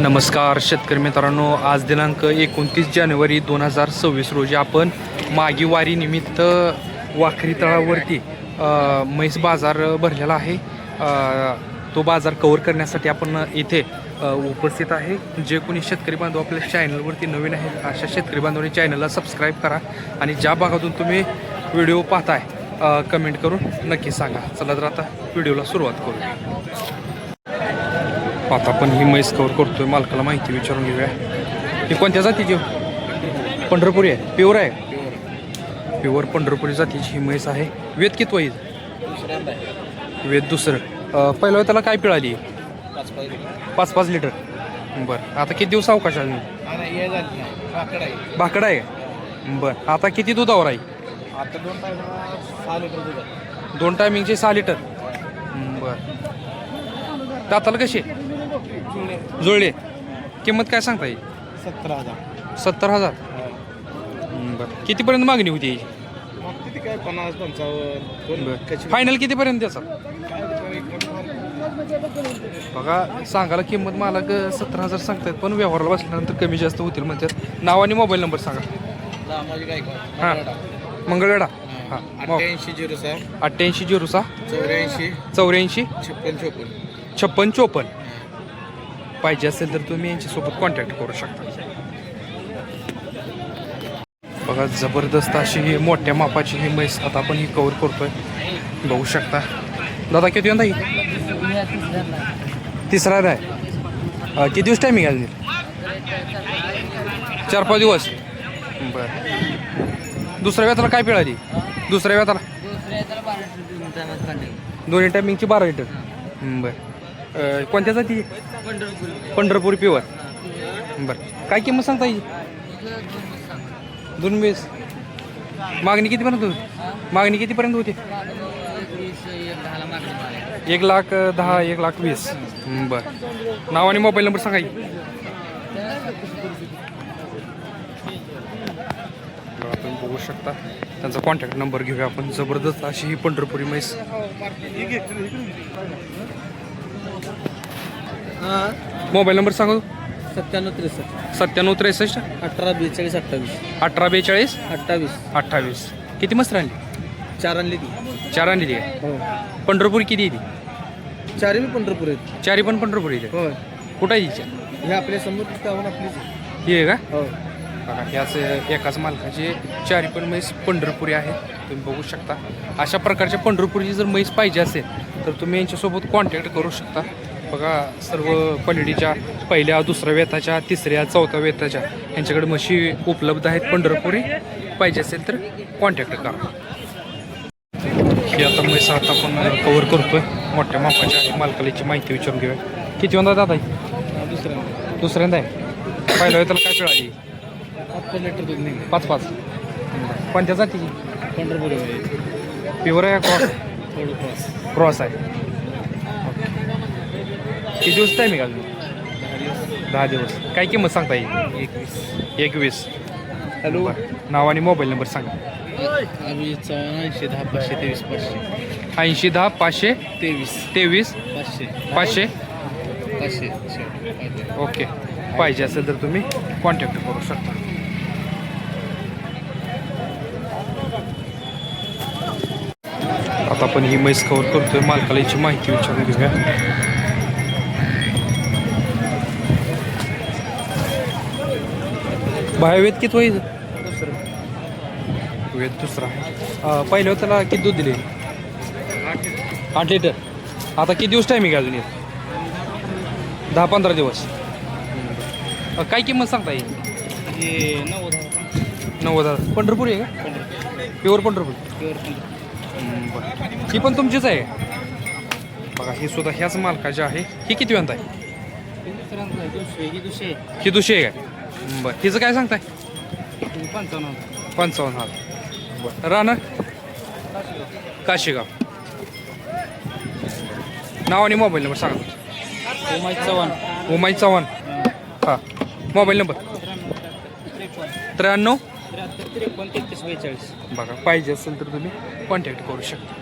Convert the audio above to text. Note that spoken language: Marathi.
नमस्कार शेतकरी मित्रांनो. आज दिनांक एकोणतीस जानेवारी दोन हजार सव्वीस रोजी आपण मागी वाखरी तळावरती म्हैस बाजार भरलेला आहे. तो बाजार कव्हर करण्यासाठी आपण इथे उपस्थित आहे. जे कोणी शेतकरी बांधव आपल्या चॅनलवरती नवीन आहेत अशा शेतकरी बांधवांनी चॅनलला सबस्क्राईब करा आणि ज्या भागातून तुम्ही व्हिडिओ पाहताय कमेंट करून नक्की सांगा. चला तर आता व्हिडिओला सुरुवात करू आता आपण ही म्हैस कवर करतोय. मालकाला माहिती विचारून घेऊया. ही कोणत्या जातीची? पंढरपुरी आहे. प्युअर आहे? प्युअर पंढरपुरी जातीची ही म्हैस आहे. वेद किती वाईज वेद दुसरं. पहिलं त्याला काय पिळाली पाच पाच लिटर. बरं. आता किती दिवस अवकाश आहे? भाकड आहे? बरं. आता किती दुधावर आहे? आता दोन सहा लिटर. दोन टायमिंगचे सहा लिटर. बरं. दाताला कशी? जुळले. किंमत काय सांगता येईल सत्तर हजार. सत्तर हजार? बरं. कितीपर्यंत मागणी होती याची? मग किती काय पन्नास पंचावन्न कोण बरं. कशी फायनल कितीपर्यंत त्याचा काय कमी- बघा सांगायला किंमत मला ग सत्तर हजार सांगतात पण व्यवहाराला बसल्यानंतर कमी जास्त होतील म्हणतात. नाव आणि मोबाईल नंबर सांगा. माझी काय हां. मंगळवेढा. हां. अठ्ठ्याऐंशी झिरो सहा. अठ्ठ्याऐंशी झिरो सहा. चौऱ्याऐंशी. चौऱ्याऐंशी. छप्पन छप्पन. छप्पन चोपन्न. पाहिजे असेल तर तुम्ही यांच्यासोबत कॉन्टॅक्ट करू शकता. बघा जबरदस्त अशी ही मोठ्या मापाची ही म्हैस आता आपण ही कवर करतोय. बघू शकता. दादा किती यंदा ही? तिसरा अं, किती दिवस टायमिंग आहे? चार पाच दिवस. बरं. दुसऱ्या व्याताला काय पिळाली? दुसऱ्या व्याताला दोन्ही टायमिंगची बारा लिटर. बरं. अं, कोणत्या जाती? पंढरपूर प्युअर बरं. काय किंमत सांगता येईल? दोन वीस मागणी कितीपर्यंत होती? मागणी कितीपर्यंत होती? एक लाख अं, दहा एक लाख वीस. बरं. नाव आणि मोबाईल नंबर सांगा की. बघा, तुम्ही बघू शकता. त्यांचा कॉन्टॅक्ट नंबर घेऊया आपण. जबरदस्त अशी ही पंढरपुरी म्हैस. मोबाईल नंबर सांगू. सत्त्याण्णव त्रेसष्ट. सत्त्याण्णव त्रेसष्ट? अठरा बेचाळीस अठ्ठावीस. अठरा बेचाळीस? अठ्ठावीस. अठ्ठावीस. किती मस्त राहिली? चार आणली ती. चार आणली आहे हो. पंढरपूर किती येते चारही बी पंढरपूर आहेत. चारी पण पंढरपूर येते होय. कुठं आहे हे आपल्यासमोर आपलीच ही आहे का? हो. बघा ह्याच एकाच मालकाचे चारी पण म्हैस पंढरपुरी आहे. तुम्ही बघू शकता. अशा प्रकारच्या पंढरपुरीची जर म्हैस पाहिजे असेल तर तुम्ही यांच्यासोबत कॉन्टॅक्ट करू शकता. बघा सर्व क्वालिटीच्या पहिल्या दुसऱ्या वेताच्या तिसऱ्या चौथ्या वेताच्या यांच्याकडे म्हशी उपलब्ध आहेत. पंढरपुरी पाहिजे असेल तर कॉन्टॅक्ट करा. ही आता म्हैस आता आपण कवर करतोय. मोठ्या मापाच्या मालकालीची माहिती विचारून घेऊया. किती वंदा दादा दुसऱ्या दुसऱ्यांदा. आहे. पहिल्या वेताला काय पिळाली पाच लिटर दूध निघले. पाच पाच. कोणत्या जातीची पंढरपूर आहे. प्युअर आहे क्रॉस थोडं क्रॉस क्रॉस आहे. किती दिवस अजून दहा दिवस. दहा दिवस. काय किंमत सांगता येईल? एकवीस. एकवीस. हॅलो. नाव आणि मोबाईल नंबर सांगा. आम्ही चौऱ्याऐंशी दहा पाचशे तेवीस पाचशे. ऐंशी दहा पाचशे तेवीस. तेवीस? पाचशे. पाचशे? पाचशे. ओके पाहिजे असेल तर तुम्ही कॉन्टॅक्ट करू शकता. आता आपण ही म्हैस कवर करतोय. मालकाला याची माहिती विचारून घेऊया. बाहेर वेद किती होईल वेद दुसरा अं, पहिलं त्याला किती दूध दिले? आठ लिटर. आता किती दिवस टायमिंग आहे अजून येत? दहा पंधरा दिवस. काय किंमत सांगता येईल? नव्वद हजार. पंढरपूर आहे का? प्युअर पंढरपूर. बरं ही पण तुमचीच आहे? बघा ही सुद्धा ह्याच मालकाची आहे. ही किती वेंत आहे? ही दुसरी आहे का? बरं हिचं काय सांगताय? पंचावन्न पंचावन्न हजार. बरं राहणार काशीगाव. नाव आणि मोबाईल नंबर सांगा उमाई चव्हाण. उमाई चव्हाण. हां. Mobile number? त्र्याण्णव. त्रेपन्न तेहतीस बेचाळीस. बघा पाहिजे असेल तर तुम्ही कॉन्टॅक्ट करू शकता.